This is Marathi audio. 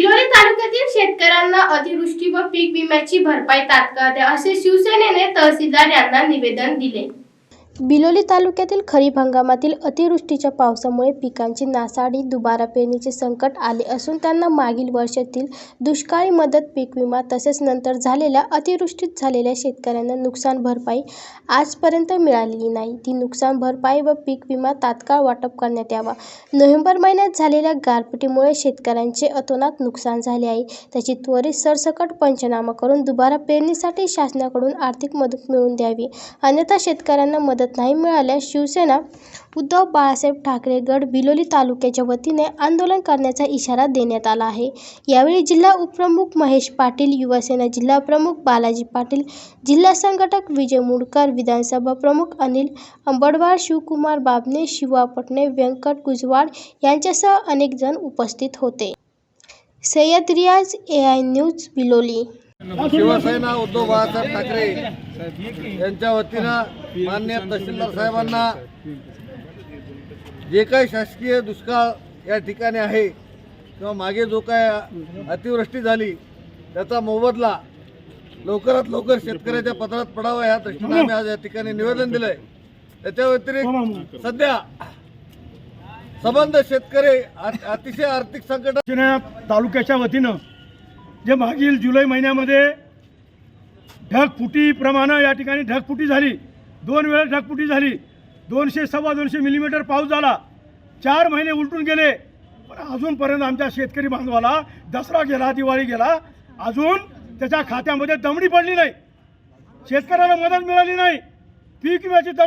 बिलोली तालुक्यातील शेतकऱ्यांना अतिवृष्टी व पीक विम्याची भरपाई तात्काळ द्या असे शिवसेनेने तहसीलदार यांना निवेदन दिले. बिलोली तालुक्यातील खरीप हंगामातील अतिवृष्टीच्या पावसामुळे पिकांची नासाडी दुबारा पेरणीचे संकट आले असून त्यांना मागील वर्षातील दुष्काळी मदत पीक विमा तसेच नंतर झालेल्या अतिवृष्टीत झालेल्या शेतकऱ्यांना नुकसान भरपाई आजपर्यंत मिळालेली नाही. ती नुकसान भरपाई व पीक विमा तात्काळ वाटप करण्यात यावा. नोव्हेंबर महिन्यात झालेल्या गारपिटीमुळे शेतकऱ्यांचे अतोनात नुकसान झाले आहे. त्याची त्वरित सरसकट पंचनामा करून दुबारा पेरणीसाठी शासनाकडून आर्थिक मदत मिळवून द्यावी. अन्यथा शेतकऱ्यांना मदत नाही. मिळाल्यास शिवसेना उद्धव बाळासाहेब ठाकरे गड बिलोली तालुक्याच्या वतीने आंदोलन करण्याचा इशारा देण्यात आला आहे. यावेळी जिल्हा उपप्रमुख महेश पाटील युवासेना जिल्हा प्रमुख बालाजी पाटील जिल्हा संघटक विजय मुडकर विधानसभा प्रमुख अनिल अंबडवाड शिवकुमार बाबने शिवा पटणे व्यंकट गुजवाड यांच्यासह अनेक जण उपस्थित होते. Sayyad Riyaz A I news Biloli. Shivsena Uddhav Balasaheb Thackeray यांच्या वतीनं मान्य तहसीलदार साहेबांना जे काही शासकीय दुष्काळ या ठिकाणी आहे किंवा मागे जो काय अतिवृष्टी झाली त्याचा मोबदला लवकरात लवकर शेतकऱ्याच्या पत्रात पडावा या दृष्टीने आम्ही आज या ठिकाणी निवेदन दिलंय. त्याच्या व्यतिरिक्त सध्या संबंध शेतकरी अतिशय आर्थिक संकट तालुक्याच्या वतीनं जे मागील जुलै महिन्यामध्ये ढगफुटीप्रमाणे या ठिकाणी ढगफुटी झाली. दोन वेळा ढगफुटी झाली. दोनशे सव्वा दोनशे मिलीमीटर पाऊस झाला. चार महिने उलटून गेले. पण अजूनपर्यंत आमच्या शेतकरी बांधवाला दसरा गेला दिवाळी गेला. अजून त्याच्या खात्यामध्ये दमडी पडली नाही. शेतकऱ्याला मदत मिळाली नाही. पीक विम्याची